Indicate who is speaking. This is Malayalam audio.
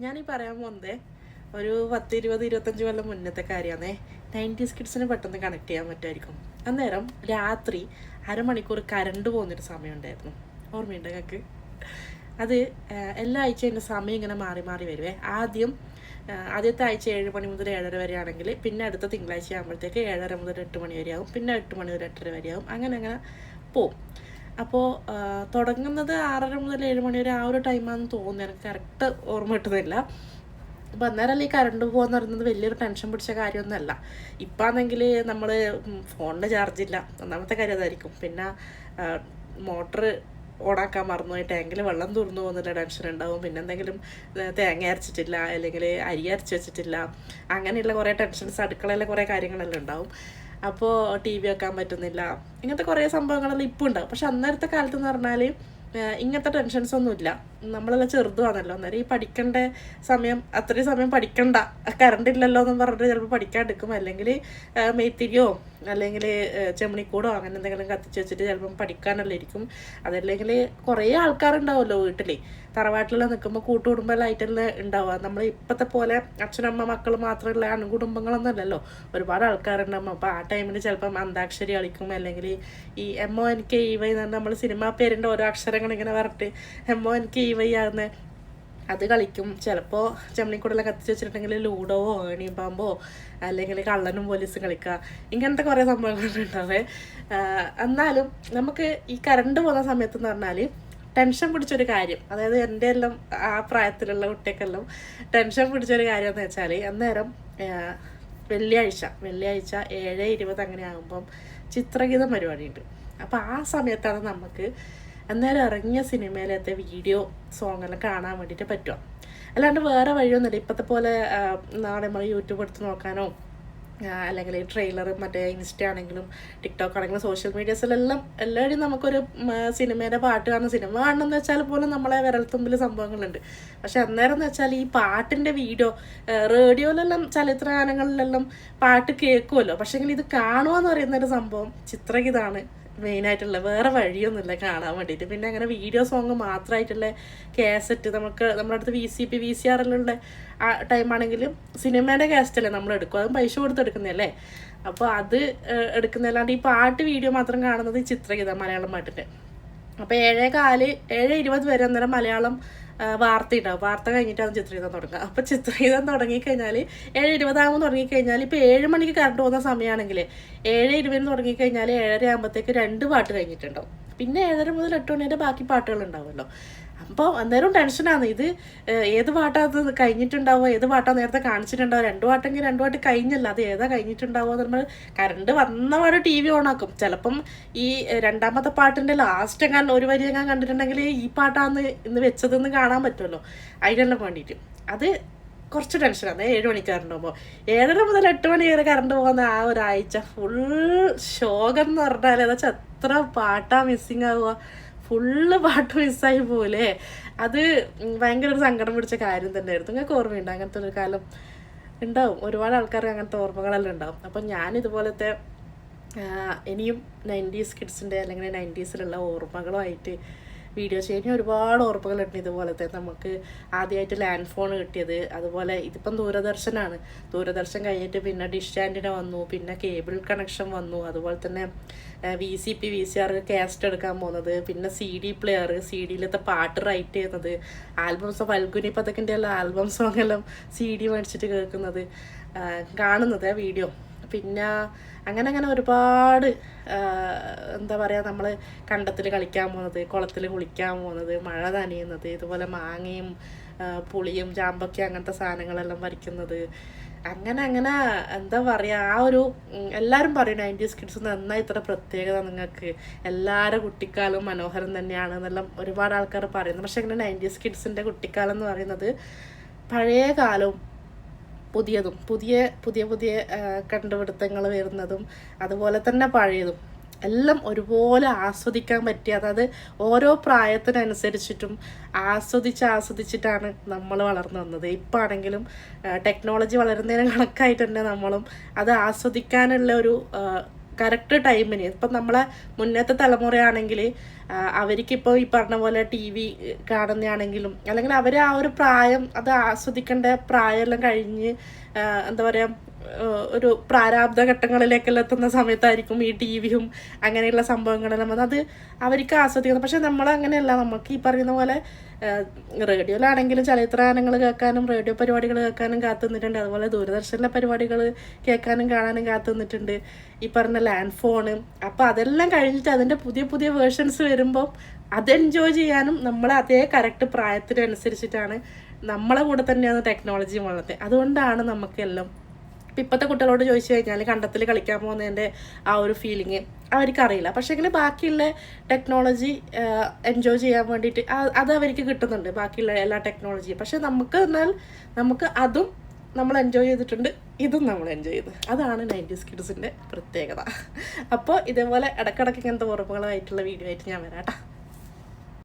Speaker 1: ഞാനീ പറയാൻ പോകുന്നത് ഒരു പത്ത് ഇരുപത് ഇരുപത്തഞ്ച് കൊല്ലം മുന്നത്തെ കാര്യമാണേ നയന്റീസ് കിഡ്സിന് പെട്ടെന്ന് കണക്ട് ചെയ്യാൻ പറ്റുമായിരിക്കും. അന്നേരം രാത്രി അരമണിക്കൂർ കരണ്ട് പോകുന്നൊരു സമയമുണ്ടായിരുന്നു. ഓർമ്മയുണ്ട് ഞങ്ങൾക്ക് അത് എല്ലാ ആഴ്ചയും എന്റെ സമയം ഇങ്ങനെ മാറി മാറി വരുവേ. ആദ്യം ആദ്യത്തെ ആഴ്ച ഏഴ് മണി മുതൽ ഏഴര വരെ ആണെങ്കിൽ പിന്നെ അടുത്ത തിങ്കളാഴ്ച ആകുമ്പോഴത്തേക്ക് ഏഴര മുതൽ എട്ട് മണി വരെ ആകും പിന്നെ എട്ട് മണി മുതൽ എട്ടര വരെ ആകും അങ്ങനെ അങ്ങനെ പോവും. അപ്പോൾ തുടങ്ങുന്നത് ആറര മുതൽ ഏഴ് മണി വരെ ആ ഒരു ടൈമാണെന്ന് തോന്നുന്നു. എനിക്ക് കറക്റ്റ് ഓർമ്മ കിട്ടുന്നില്ല. അപ്പോൾ അന്നേരമല്ല ഈ കറണ്ട് പോകുന്ന പറയുന്നത് വലിയൊരു ടെൻഷൻ പിടിച്ച കാര്യമൊന്നുമല്ല. ഇപ്പം ആണെങ്കിൽ നമ്മൾ ഫോണിന് ചാർജ് ഇല്ല. ഒന്നാമത്തെ കാര്യം അതായിരിക്കും. പിന്നെ മോട്ടർ ഓണാക്കാൻ മറന്നുപോയി. ടാങ്കിൽ വെള്ളം തുറന്നു പോകുന്നില്ല. ടെൻഷൻ ഉണ്ടാവും. പിന്നെ എന്തെങ്കിലും തേങ്ങ അരച്ചിട്ടില്ല. അല്ലെങ്കിൽ അരി അരച്ച് വെച്ചിട്ടില്ല. അങ്ങനെയുള്ള കുറേ ടെൻഷൻസ് അടുക്കളയിലെ കുറേ കാര്യങ്ങളെല്ലാം ഉണ്ടാവും. അപ്പോൾ ടി വി വെക്കാൻ പറ്റുന്നില്ല. ഇങ്ങനത്തെ കുറേ സംഭവങ്ങളെല്ലാം ഇപ്പം ഉണ്ടാവും പക്ഷെ അന്നേരത്തെ കാലത്ത് എന്ന് പറഞ്ഞാൽ ഇങ്ങനത്തെ ടെൻഷൻസ് ഒന്നുമില്ല നമ്മളെല്ലാം ചെറുതുവാണല്ലോ. അന്നേരം ഈ പഠിക്കേണ്ട സമയം അത്രയും സമയം പഠിക്കണ്ട. കറണ്ട് ഇല്ലല്ലോ എന്ന് പറഞ്ഞിട്ട് ചിലപ്പോൾ പഠിക്കാണ്ടിരിക്കും അല്ലെങ്കിൽ മെയ്ത്തിരിയോ അല്ലെങ്കിൽ ചെമ്മണിക്കൂടോ അങ്ങനെ എന്തെങ്കിലും കത്തിച്ച് വെച്ചിട്ട് ചിലപ്പം പഠിക്കാനല്ലേ ഇരിക്കും. അതല്ലെങ്കിൽ കുറേ ആൾക്കാരുണ്ടാവുമല്ലോ വീട്ടിൽ തറവാട്ടിലെല്ലാം നിൽക്കുമ്പോൾ കൂട്ടുകുടുംബമായിട്ടെല്ലാം ഉണ്ടാവുക. നമ്മൾ ഇപ്പോഴത്തെ പോലെ അച്ഛനമ്മ മക്കൾ മാത്രമുള്ള അണുകുടുംബങ്ങളൊന്നും അല്ലല്ലോ ഒരുപാട് ആൾക്കാരുണ്ടാവും. അപ്പോൾ ആ ടൈമിൽ ചിലപ്പം അന്താക്ഷരി കളിക്കും. അല്ലെങ്കിൽ ഈ M O N K E Y നമ്മൾ സിനിമാ പേരിന്റെ ഓരോ അക്ഷരങ്ങൾ ഇങ്ങനെ പറഞ്ഞിട്ട് എമ്മോ എനിക്ക് ഈ കെ ഇ വൈ ആകുന്ന അത് കളിക്കും. ചിലപ്പോൾ ചെമ്മണിക്കൂടെല്ലാം കത്തിച്ച് വെച്ചിട്ടുണ്ടെങ്കിൽ ലൂഡോവോ ഏണിയും പാമ്പോ അല്ലെങ്കിൽ കള്ളനും പോലീസും കളിക്കുക ഇങ്ങനത്തെ കുറേ സംഭവങ്ങളുണ്ടാവേ എന്നാലും നമുക്ക് ഈ കറണ്ട് പോകുന്ന സമയത്ത് എന്ന് പറഞ്ഞാൽ ടെൻഷൻ പിടിച്ചൊരു കാര്യം. അതായത് എന്റെ എല്ലാം ആ പ്രായത്തിലുള്ള കുട്ടിയൊക്കെല്ലാം ടെൻഷൻ പിടിച്ചൊരു കാര്യം എന്ന് വെച്ചാൽ അന്നേരം വെള്ളിയാഴ്ച വെള്ളിയാഴ്ച ഏഴ് ഇരുപത് അങ്ങനെ ആകുമ്പം ചിത്രഗീതം പരിപാടിയുണ്ട്. അപ്പോൾ ആ സമയത്താണ് നമുക്ക് അന്നേരം ഇറങ്ങിയ സിനിമയിലത്തെ വീഡിയോ സോങ് എല്ലാം കാണാൻ വേണ്ടിയിട്ട് പറ്റുക അല്ലാണ്ട് വേറെ വഴിയൊന്നുമില്ല. ഇപ്പോഴത്തെ പോലെ നാളെ നമ്മൾ യൂട്യൂബ് എടുത്ത് നോക്കാനോ അല്ലെങ്കിൽ ട്രെയിലർ മറ്റേ ഇൻസ്റ്റ ആണെങ്കിലും ടിക്ടോക്ക് ആണെങ്കിലും സോഷ്യൽ മീഡിയസിലെല്ലാം എല്ലാവരും നമുക്കൊരു സിനിമയുടെ പാട്ട് കാണുന്ന സിനിമ കാണണമെന്ന് വെച്ചാൽ പോലും നമ്മളെ വിരൽത്തുമ്പിൽ സംഭവങ്ങളുണ്ട്. പക്ഷെ അന്നേരം എന്ന് വെച്ചാൽ ഈ പാട്ടിന്റെ വീഡിയോ റേഡിയോയിലെല്ലാം ചലച്ചിത്ര ഗാനങ്ങളിലെല്ലാം പാട്ട് കേൾക്കുമല്ലോ പക്ഷേങ്കിൽ ഇത് കാണുക എന്ന് പറയുന്ന ഒരു സംഭവം ചിത്രഗീതാണ് മെയിനായിട്ടുള്ള വേറെ വഴിയൊന്നുമില്ല കാണാൻ വേണ്ടിയിട്ട്. പിന്നെ അങ്ങനെ വീഡിയോ സോങ് മാത്രമായിട്ടുള്ള കാസറ്റ് നമുക്ക് നമ്മുടെ അടുത്ത് V C P V C ആറിലുള്ള ആ ടൈമാണെങ്കിലും സിനിമേന്റെ കാസറ്റല്ലേ നമ്മൾ എടുക്കും. അതും പൈസ കൊടുത്ത് എടുക്കുന്നതല്ലേ? അപ്പോൾ അത് എടുക്കുന്നതല്ലാണ്ട് ഈ പാട്ട് വീഡിയോ മാത്രം കാണുന്നത് ചിത്രഗീത മലയാളം പാട്ടിന്റെ അപ്പോൾ ഏഴേ കാൽ ഏഴ് ഇരുപത് വരെ അന്നേരം മലയാളം ആ, വാർത്ത ഉണ്ടാവും വാർത്ത കഴിഞ്ഞിട്ടാണ് ചിത്രീതം തുടങ്ങുക. അപ്പോൾ ചിത്രീതം തുടങ്ങിക്കഴിഞ്ഞാൽ ഏഴ് ഇരുപതാകുമ്പോൾ തുടങ്ങിക്കഴിഞ്ഞാൽ ഇപ്പൊ ഏഴ് മണിക്ക് കറണ്ട് പോകുന്ന സമയമാണെങ്കിൽ ഏഴ് ഇരുപതിന് തുടങ്ങിക്കഴിഞ്ഞാൽ ഏഴര ആകുമ്പോഴത്തേക്ക് രണ്ട് പാട്ട് കഴിഞ്ഞിട്ടുണ്ടാവും. പിന്നെ ഏഴര മുതൽ എട്ട് മണി വരെ ബാക്കി പാട്ടുകൾ ഉണ്ടാവുമല്ലോ അപ്പോൾ അന്നേരം ടെൻഷനാണ് ഇത് ഏത് പാട്ടാണ് കഴിഞ്ഞിട്ടുണ്ടാവുക? ഏത് പാട്ടാണ് നേരത്തെ കാണിച്ചിട്ടുണ്ടാവുക? രണ്ട് പാട്ടെങ്കിൽ രണ്ട് പാട്ട് കഴിഞ്ഞല്ല. അത് ഏതാ കഴിഞ്ഞിട്ടുണ്ടാവുക നമ്മൾ കറണ്ട് വന്നപാട് ടി വി ഓണാക്കും ചിലപ്പം ഈ രണ്ടാമത്തെ പാട്ടിന്റെ ലാസ്റ്റ് എങ്ങാൻ ഒരു വരി എങ്ങാൻ കണ്ടിട്ടുണ്ടെങ്കിൽ ഈ പാട്ടാണ് ഇന്ന് വെച്ചതെന്ന് കാണാൻ പറ്റുമല്ലോ. അതിനെല്ലാം വേണ്ടിയിട്ട്. അത് കുറച്ച് ടെൻഷനാണ് ഏഴ് മണിക്കാരുണ്ടാകുമ്പോൾ ഏഴര മുതൽ എട്ട് മണി വരെ കറണ്ട് പോകുന്ന ആ ഒരാഴ്ച ഫുൾ ശോകം എന്ന് പറഞ്ഞാൽ എന്താ വെച്ചാൽ എത്ര പാട്ടാ മിസ്സിങ് ആവുക. ഫുള്ള് പാട്ട് മിസ്സായി പോലെ. അത് ഭയങ്കര ഒരു സങ്കടം പിടിച്ച കാര്യം തന്നെയായിരുന്നു. നിങ്ങൾക്ക് ഓർമ്മയുണ്ട് അങ്ങനത്തെ ഒരു കാലം? ഉണ്ടാവും. ഒരുപാട് ആൾക്കാർക്ക് അങ്ങനത്തെ ഓർമ്മകളെല്ലാം ഉണ്ടാവും. അപ്പം ഞാൻ ഇതുപോലത്തെ ഇനിയും നയന്റീസ് കിഡ്സിന്റെ അല്ലെങ്കിൽ നയന്റീസിലുള്ള ഓർമ്മകളുമായിട്ട് വീഡിയോ ചെയ്യാൻ ഒരുപാട് ഓർമ്മകളുണ്ട് ഇതുപോലത്തെ. നമുക്ക് ആദ്യമായിട്ട് ലാൻഡ് ഫോൺ കിട്ടിയത്. അതുപോലെ ഇതിപ്പം ദൂരദർശനാണ്. ദൂരദർശൻ കഴിഞ്ഞിട്ട് പിന്നെ ഡിഷ് ആന്റിന വന്നു. പിന്നെ കേബിൾ കണക്ഷൻ വന്നു. അതുപോലെ തന്നെ V C P V C R cassette എടുക്കാൻ പോകുന്നത് പിന്നെ സി ഡി പ്ലെയർ സി ഡിയിലത്തെ പാട്ട് റൈറ്റ് ചെയ്യുന്നത്. ആൽബംസ് ഫൽഗുനി പതക്കിന്റെ എല്ലാം ആൽബം സോങ് എല്ലാം സി ഡി മേടിച്ചിട്ട് കേൾക്കുന്നത് കാണുന്നത് വീഡിയോ പിന്നെ അങ്ങനെ അങ്ങനെ ഒരുപാട് എന്താ പറയുക നമ്മൾ കണ്ടത്തിൽ കളിക്കാൻ പോകുന്നത് കുളത്തിൽ കുളിക്കാൻ പോകുന്നത് മഴ നനയുന്നത് ഇതുപോലെ മാങ്ങയും പുളിയും ചാമ്പക്ക അങ്ങനത്തെ സാധനങ്ങളെല്ലാം വരയ്ക്കുന്നത്. അങ്ങനെ അങ്ങനെ എന്താ പറയുക ആ ഒരു എല്ലാവരും പറയും നയന്റീസ് കിഡ്സ് നന്നായി ഇത്ര പ്രത്യേകത നിങ്ങൾക്ക് എല്ലാവരുടെ കുട്ടിക്കാലവും മനോഹരം തന്നെയാണ് എന്നെല്ലാം ഒരുപാട് ആൾക്കാർ പറയുന്നു പക്ഷേ അങ്ങനെ നയന്റീസ് കിഡ്സിന്റെ കുട്ടിക്കാലം എന്ന് പറയുന്നത് പഴയ കാലവും പുതിയതും പുതിയ പുതിയ പുതിയ കണ്ടുപിടുത്തങ്ങൾ വരുന്നതും അതുപോലെ തന്നെ പഴയതും എല്ലാം ഒരുപോലെ ആസ്വദിക്കാൻ പറ്റിയ അതായത് ഓരോ പ്രായത്തിനനുസരിച്ചിട്ടും ആസ്വദിച്ച് ആസ്വദിച്ചിട്ടാണ് നമ്മൾ വളർന്നു വന്നത്. ഇപ്പം ആണെങ്കിലും ടെക്നോളജി വളരുന്നതിന് കണക്കായിട്ട് തന്നെ നമ്മളും അത് ആസ്വദിക്കാനുള്ള ഒരു കറക്റ്റ് ടൈമിന്. ഇപ്പം നമ്മളെ മുന്നത്തെ തലമുറയാണെങ്കിൽ അവർക്കിപ്പോൾ ഈ പറഞ്ഞ പോലെ ടി വി കാണുന്നതാണെങ്കിലും അല്ലെങ്കിൽ അവർ ആ ഒരു പ്രായം അത് ആസ്വദിക്കേണ്ട പ്രായമെല്ലാം കഴിഞ്ഞ് എന്താ പറയുക ഒരു പ്രാരാബ്ധ ഘട്ടങ്ങളിലേക്കെല്ലാം എത്തുന്ന സമയത്തായിരിക്കും ഈ ടി വിയും അങ്ങനെയുള്ള സംഭവങ്ങളെല്ലാം വന്ന് അത് അവർക്ക് ആസ്വദിക്കുന്നത് പക്ഷെ നമ്മൾ അങ്ങനെയല്ല നമുക്ക് ഈ പറയുന്ന പോലെ റേഡിയോയിലാണെങ്കിലും ചലച്ചിത്ര ഗാനങ്ങൾ കേൾക്കാനും റേഡിയോ പരിപാടികൾ കേൾക്കാനും കാത്തു നിന്നിട്ടുണ്ട് അതുപോലെ ദൂരദർശനിലെ പരിപാടികൾ കേൾക്കാനും കാണാനും കാത്തു നിന്നിട്ടുണ്ട് ഈ പറഞ്ഞ ലാൻഡ് ഫോണ്. അപ്പോൾ അതെല്ലാം കഴിഞ്ഞിട്ട് അതിന്റെ പുതിയ പുതിയ വേർഷൻസ് വരുമ്പോൾ അത് എൻജോയ് ചെയ്യാനും നമ്മൾ അതേ കറക്റ്റ് പ്രായത്തിനനുസരിച്ചിട്ടാണ് നമ്മളെ കൂടെ തന്നെയാണ് ടെക്നോളജി വളർത്തുന്നത് അതുകൊണ്ടാണ് നമുക്കെല്ലാം ഇപ്പം ഇപ്പോഴത്തെ കുട്ടികളോട് ചോദിച്ചു കഴിഞ്ഞാൽ കണ്ടത്തിൽ കളിക്കാൻ പോകുന്നതിന്റെ ആ ഒരു ഫീലിങ് അവർക്കറിയില്ല. പക്ഷേ എങ്കിൽ ബാക്കിയുള്ള ടെക്നോളജി എൻജോയ് ചെയ്യാൻ വേണ്ടിയിട്ട് അത് അവർക്ക് കിട്ടുന്നുണ്ട് ബാക്കിയുള്ള എല്ലാ ടെക്നോളജിയും പക്ഷെ നമുക്ക് എന്നാൽ നമുക്ക് അതും നമ്മൾ എൻജോയ് ചെയ്തിട്ടുണ്ട് ഇതും നമ്മൾ എൻജോയ് ചെയ്തു. അതാണ് നയന്റീസ് കിഡ്സിന്റെ പ്രത്യേകത. അപ്പോൾ ഇതേപോലെ ഇടക്കിടക്ക് ഇങ്ങനത്തെ ഓർമ്മകളായിട്ടുള്ള വീഡിയോ ആയിട്ട് ഞാൻ വരാം